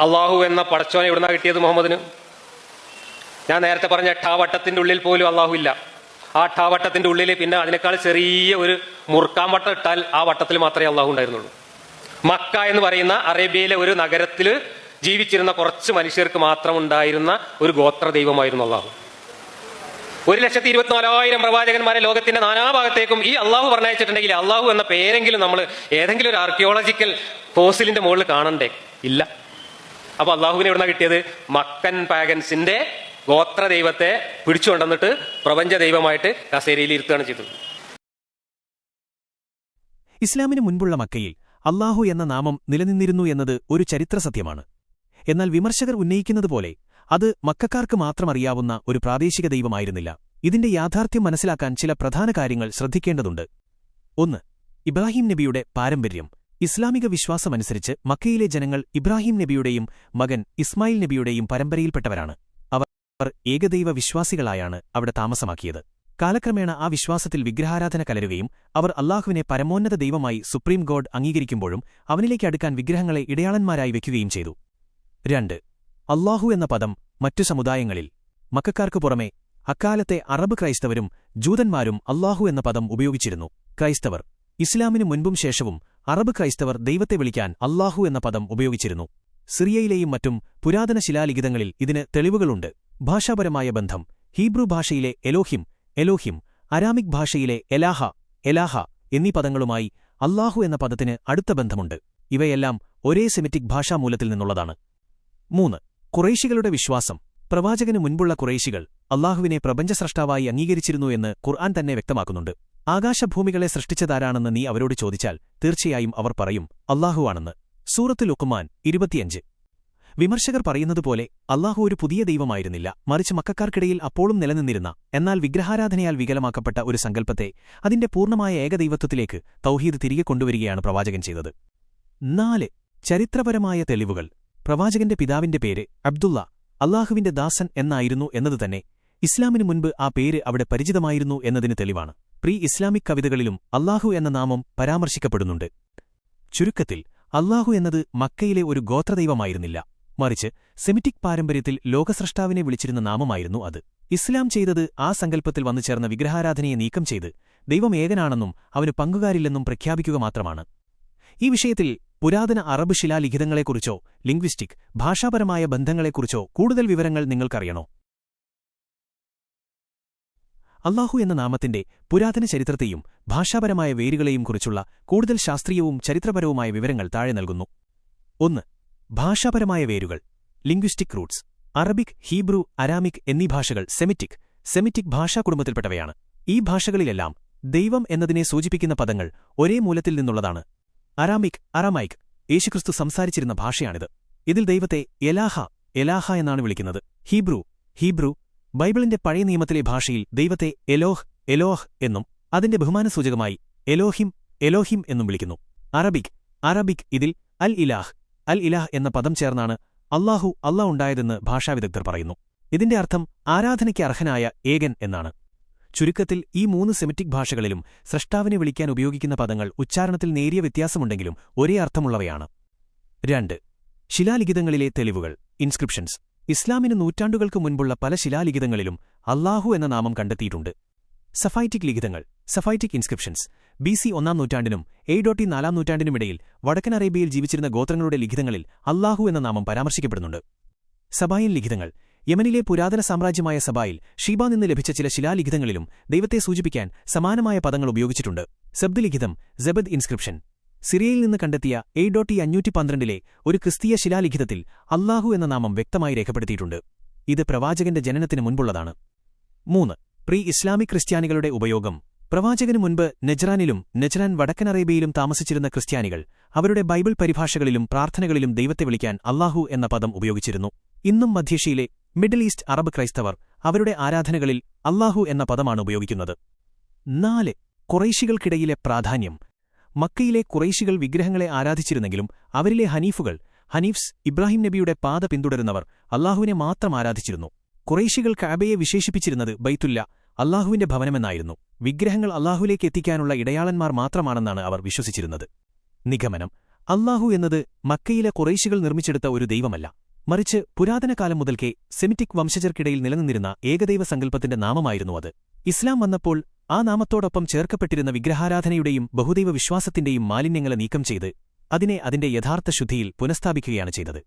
അള്ളാഹു എന്ന പടച്ചോനെ ഇവിടുന്ന കിട്ടിയത് മുഹമ്മദിന്? ഞാൻ നേരത്തെ പറഞ്ഞ ഠാവട്ടത്തിന്റെ ഉള്ളിൽ പോലും അള്ളാഹു ഇല്ല. ആ ഠാവട്ടത്തിന്റെ ഉള്ളിൽ പിന്നെ അതിനേക്കാൾ ചെറിയ ഒരു മുറുക്കാൻ വട്ടം ഇട്ടാൽ ആ വട്ടത്തിൽ മാത്രമേ അള്ളാഹു ഉണ്ടായിരുന്നുള്ളൂ. മക്ക എന്ന് പറയുന്ന അറേബ്യയിലെ ഒരു നഗരത്തിൽ ജീവിച്ചിരുന്ന കുറച്ച് മനുഷ്യർക്ക് മാത്രം ഉണ്ടായിരുന്ന ഒരു ഗോത്ര ദൈവമായിരുന്നു അള്ളാഹു. ഒരു ലക്ഷത്തി ഇരുപത്തിനാലായിരം പ്രവാചകന്മാരെ ലോകത്തിന്റെ നാനാഭാഗത്തേക്കും ഈ അള്ളാഹു പറഞ്ഞയച്ചിട്ടുണ്ടെങ്കിൽ അള്ളാഹു എന്ന പേരെങ്കിലും നമ്മൾ ഏതെങ്കിലും ഒരു ആർക്കിയോളജിക്കൽ ഫോസിലിന്റെ മുകളിൽ കാണണ്ടേ? ഇല്ല. അപ്പൊ അള്ളാഹുവിനെ എവിടുന്ന കിട്ടിയത്? മക്കൻ പാഗൻസിന്റെ ഗോത്ര ദൈവത്തെ പിടിച്ചു കൊണ്ടുവന്നിട്ട് പ്രപഞ്ച ദൈവമായിട്ട് കസേരയിൽ ഇരുത്തുകയാണ് ചെയ്തത്. ഇസ്ലാമിന് മുൻപുള്ള മക്കയിൽ അള്ളാഹു എന്ന നാമം നിലനിന്നിരുന്നു എന്നത് ഒരു ചരിത്ര സത്യമാണ്. എന്നാൽ വിമർശകർ ഉന്നയിക്കുന്നതുപോലെ അത് മക്കാർക്ക് മാത്രം അറിയാവുന്ന ഒരു പ്രാദേശിക ദൈവമായിരുന്നില്ല. ഇതിന്റെ യാഥാർത്ഥ്യം മനസ്സിലാക്കാൻ ചില പ്രധാന കാര്യങ്ങൾ ശ്രദ്ധിക്കേണ്ടതുണ്ട്. ഒന്ന് ഇബ്രാഹിം നബിയുടെ പാരമ്പര്യം. ഇസ്ലാമിക വിശ്വാസമനുസരിച്ച് മക്കയിലെ ജനങ്ങൾ ഇബ്രാഹിം നബിയുടെയും മകൻ ഇസ്മായിൽ നബിയുടെയും പരമ്പരയിൽപ്പെട്ടവരാണ്. അവർ ഏകദൈവ വിശ്വാസികളായാണ് അവിടെ താമസമാക്കിയത്. കാലക്രമേണ ആ വിശ്വാസത്തിൽ വിഗ്രഹാരാധന കലരുകയും അവർ അള്ളാഹുവിനെ പരമോന്നത ദൈവമായി സുപ്രീം ഗോഡ് അംഗീകരിക്കുമ്പോഴും അവനിലേക്ക് അടുക്കാൻ വിഗ്രഹങ്ങളെ ഇടയാളന്മാരായി വയ്ക്കുകയും ചെയ്തു. രണ്ട്. അള്ളാഹു എന്ന പദം മറ്റു സമുദായങ്ങളിൽ മക്കാർക്കു പുറമെ അക്കാലത്തെ അറബ് ക്രൈസ്തവരും ജൂതന്മാരും അള്ളാഹു എന്ന പദം ഉപയോഗിച്ചിരുന്നു. ക്രൈസ്തവർ. ഇസ്ലാമിനു മുൻപും ശേഷവും അറബ് ക്രൈസ്തവർ ദൈവത്തെ വിളിക്കാൻ അള്ളാഹു എന്ന പദം ഉപയോഗിച്ചിരുന്നു. സിറിയയിലെയും മറ്റും പുരാതന ശിലാലിഖിതങ്ങളിൽ ഇതിന് തെളിവുകളുണ്ട്. ഭാഷാപരമായ ബന്ധം. ഹീബ്രു ഭാഷയിലെ എലോഹിം എലോഹിം അരാമിക് ഭാഷയിലെ എലാഹ എലാഹ എന്നീ പദങ്ങളുമായി അള്ളാഹു എന്ന പദത്തിന് അടുത്ത ബന്ധമുണ്ട്. ഇവയെല്ലാം ഒരേ സെമിറ്റിക് ഭാഷാമൂലത്തിൽ നിന്നുള്ളതാണ്. മൂന്ന്. കുറേശികളുടെ വിശ്വാസം. പ്രവാചകന് മുൻപുള്ള കുറേശികൾ അള്ളാഹുവിനെ പ്രപഞ്ചസ്രഷ്ടാവായി അംഗീകരിച്ചിരുന്നു എന്ന് ഖുർആൻ തന്നെ വ്യക്തമാക്കുന്നുണ്ട്. ആകാശഭൂമികളെ സൃഷ്ടിച്ചതാരാണെന്ന് നീ അവരോട് ചോദിച്ചാൽ തീർച്ചയായും അവർ പറയും അള്ളാഹുവാണെന്ന് സൂറത്ത് ലുക്കുമാൻ ഇരുപത്തിയഞ്ച്. വിമർശകർ പറയുന്നതുപോലെ അള്ളാഹു ഒരു പുതിയ ദൈവമായിരുന്നില്ല. മറിച്ച് മക്കാർക്കിടയിൽ അപ്പോഴും നിലനിന്നിരുന്ന എന്നാൽ വിഗ്രഹാരാധനയാൽ വികലമാക്കപ്പെട്ട ഒരു സങ്കല്പത്തെ അതിന്റെ പൂർണമായ ഏകദൈവത്വത്തിലേക്ക് തൗഹീദ് തിരികെ കൊണ്ടുവരികയാണ് പ്രവാചകൻ ചെയ്തത്. നാല്. ചരിത്രപരമായ തെളിവുകൾ. പ്രവാചകന്റെ പിതാവിന്റെ പേര് അബ്ദുള്ള അള്ളാഹുവിന്റെ ദാസൻ എന്നായിരുന്നു എന്നതുതന്നെ ഇസ്ലാമിനു മുൻപ് ആ പേര് അവിടെ പരിചിതമായിരുന്നു എന്നതിന് തെളിവാണ്. പ്രീ ഇസ്ലാമിക് കവിതകളിലും അല്ലാഹു എന്ന നാമം പരാമർശിക്കപ്പെടുന്നുണ്ട്. ചുരുക്കത്തിൽ അല്ലാഹു എന്നത് മക്കയിലെ ഒരു ഗോത്രദൈവമായിരുന്നില്ല. മറിച്ച് സെമിറ്റിക് പാരമ്പര്യത്തിൽ ലോകസ്രഷ്ടാവിനെ വിളിച്ചിരുന്ന നാമമായിരുന്നു അത്. ഇസ്ലാം ചെയ്തത് ആ സങ്കല്പത്തിൽ വന്നു ചേർന്ന വിഗ്രഹാരാധനയെ നീക്കം ചെയ്ത് ദൈവം ഏകനാണെന്നും അവന് പങ്കുകാരില്ലെന്നും പ്രഖ്യാപിക്കുക മാത്രമാണ്. ഈ വിഷയത്തിൽ പുരാതന അറബ് ശിലാലിഖിതങ്ങളെക്കുറിച്ചോ ലിംഗ്വിസ്റ്റിക് ഭാഷാപരമായ ബന്ധങ്ങളെക്കുറിച്ചോ കൂടുതൽ വിവരങ്ങൾ നിങ്ങൾക്കറിയണോ? അള്ളാഹു എന്ന നാമത്തിന്റെ പുരാതന ചരിത്രത്തെയും ഭാഷാപരമായ വേരുകളെയും കുറിച്ചുള്ള കൂടുതൽ ശാസ്ത്രീയവും ചരിത്രപരവുമായ വിവരങ്ങൾ താഴെ നൽകുന്നു. ഒന്ന് ഭാഷാപരമായ വേരുകൾ linguistic roots Arabic Hebrew Aramaic എന്നീ ഭാഷകൾ സെമിറ്റിക് സെമിറ്റിക് ഭാഷാ കുടുംബത്തിൽപ്പെട്ടവയാണ്. ഈ ഭാഷകളിലെല്ലാം ദൈവം എന്നതിനെ സൂചിപ്പിക്കുന്ന പദങ്ങൾ ഒരേ മൂലത്തിൽ നിന്നുള്ളതാണ്. അരാമിക് അറാമൈക് യേശുക്രിസ്തു സംസാരിച്ചിരുന്ന ഭാഷയാണിത്. ഇതിൽ ദൈവത്തെ എലാഹ എലാഹ എന്നാണ് വിളിക്കുന്നത്. ഹീബ്രു ഹീബ്രു ബൈബിളിന്റെ പഴയ നിയമത്തിലെ ഭാഷയിൽ ദൈവത്തെ എലോഹ് എലോഹ് എന്നും അതിന്റെ ബഹുമാനസൂചകമായി എലോഹിം എലോഹിം എന്നും വിളിക്കുന്നു. അറബിക് അറബിക് ഇതിൽ അൽ ഇലാഹ് അൽ ഇലാഹ് എന്ന പദം ചേർന്നാണ് അള്ളാഹു അള്ളാ ഉണ്ടായതെന്ന് ഭാഷാവിദഗ്ധർ പറയുന്നു. ഇതിന്റെ അർത്ഥം ആരാധനയ്ക്ക് അർഹനായ ഏകൻ എന്നാണ്. ചുരുക്കത്തിൽ ഈ മൂന്ന് സെമിറ്റിക് ഭാഷകളിലും സ്രഷ്ടാവിനെ വിളിക്കാൻ ഉപയോഗിക്കുന്ന പദങ്ങൾ ഉച്ചാരണത്തിൽ നേരിയ വ്യത്യാസമുണ്ടെങ്കിലും ഒരേ അർത്ഥമുള്ളവയാണ്. രണ്ട് ശിലാലിഖിതങ്ങളിലെ തെളിവുകൾ ഇൻസ്ക്രിപ്ഷൻസ്. ഇസ്ലാമിന് നൂറ്റാണ്ടുകൾക്ക് മുൻപുള്ള പല ശിലാലിഖിതങ്ങളിലും അള്ളാഹു എന്ന നാമം കണ്ടെത്തിയിട്ടുണ്ട്. സഫൈറ്റിക് ലിഖിതങ്ങൾ സഫൈറ്റിക് ഇൻസ്ക്രിപ്ഷൻസ് ബി സി ഒന്നാം നൂറ്റാണ്ടിനും എ ഡോട്ടി നാലാം നൂറ്റാണ്ടിനുമിടയിൽ വടക്കൻ അറേബ്യയിൽ ജീവിച്ചിരുന്ന ഗോത്രങ്ങളുടെ ലിഖിതങ്ങളിൽ അള്ളാഹു എന്ന നാമം പരാമർശിക്കപ്പെടുന്നുണ്ട്. സബായൻ ലിഖിതങ്ങൾ യമനിലെ പുരാതന സാമ്രാജ്യമായ സബായിൽ ഷീബ നിന്ന് ലഭിച്ച ചില ശിലാലിഖിതങ്ങളിലും ദൈവത്തെ സൂചിപ്പിക്കാൻ സമാനമായ പദങ്ങൾ ഉപയോഗിച്ചിട്ടുണ്ട്. സബ്ദ് ലിഖിതം ജബദ് ഇൻസ്ക്രിപ്ഷൻ. സിറിയയിൽ നിന്ന് കണ്ടെത്തിയ എ ഡോട്ടി അഞ്ഞൂറ്റി പന്ത്രണ്ടിലെ ഒരു ക്രിസ്തീയ ശിലാലിഖിതത്തിൽ അള്ളാഹു എന്ന നാമം വ്യക്തമായി രേഖപ്പെടുത്തിയിട്ടുണ്ട്. ഇത് പ്രവാചകന്റെ ജനനത്തിന് മുൻപുള്ളതാണ്. മൂന്ന് പ്രീ ഇസ്ലാമിക് ക്രിസ്ത്യാനികളുടെ ഉപയോഗം. പ്രവാചകനു മുൻപ് നെജ്റാനിലും നെജ്റാൻ വടക്കൻ അറേബ്യയിലും താമസിച്ചിരുന്ന ക്രിസ്ത്യാനികൾ അവരുടെ ബൈബിൾ പരിഭാഷകളിലും പ്രാർത്ഥനകളിലും ദൈവത്തെ വിളിക്കാൻ അള്ളാഹു എന്ന പദം ഉപയോഗിച്ചിരുന്നു. ഇന്നും മധ്യേഷ്യയിലെ മിഡിൽ ഈസ്റ്റ് അറബ് ക്രൈസ്തവർ അവരുടെ ആരാധനകളിൽ അള്ളാഹു എന്ന പദമാണ് ഉപയോഗിക്കുന്നത്. നാല് കുറൈശികൾക്കിടയിലെ പ്രാധാന്യം. മക്കയിലെ കുറേശികൾ വിഗ്രഹങ്ങളെ ആരാധിച്ചിരുന്നെങ്കിലും അവരിലെ ഹനീഫുകൾ ഹനീഫ്സ് ഇബ്രാഹിം നബിയുടെ പാത പിന്തുടരുന്നവർ അള്ളാഹുവിനെ മാത്രം ആരാധിച്ചിരുന്നു. കുറേശികൾ കാബയെ വിശേഷിപ്പിച്ചിരുന്നത് ബൈത്തുല്ല അള്ളാഹുവിന്റെ ഭവനമെന്നായിരുന്നു. വിഗ്രഹങ്ങൾ അള്ളാഹുലേക്ക് എത്തിക്കാനുള്ള ഇടയാളന്മാർ മാത്രമാണെന്നാണ് അവർ വിശ്വസിച്ചിരുന്നത്. നിഗമനം അല്ലാഹു എന്നത് മക്കയിലെ കുറേശികൾ നിർമ്മിച്ചെടുത്ത ഒരു ദൈവമല്ല. മറിച്ച് പുരാതന കാലം മുതൽക്കേ സെമിറ്റിക് വംശജർക്കിടയിൽ നിലനിന്നിരുന്ന ഏകദൈവ സങ്കല്പത്തിന്റെ നാമമായിരുന്നു അത്. ഇസ്ലാം വന്നപ്പോൾ ആ നാമത്തോടൊപ്പം ചേർക്കപ്പെട്ടിരുന്ന വിഗ്രഹാരാധനയുടെയും ബഹുദൈവ വിശ്വാസത്തിന്റെയും മാലിന്യങ്ങളെ നീക്കം ചെയ്ത് അതിനെ അതിന്റെ യഥാർത്ഥ ശുദ്ധിയിൽ പുനഃസ്ഥാപിക്കുകയാണ് ചെയ്തത്.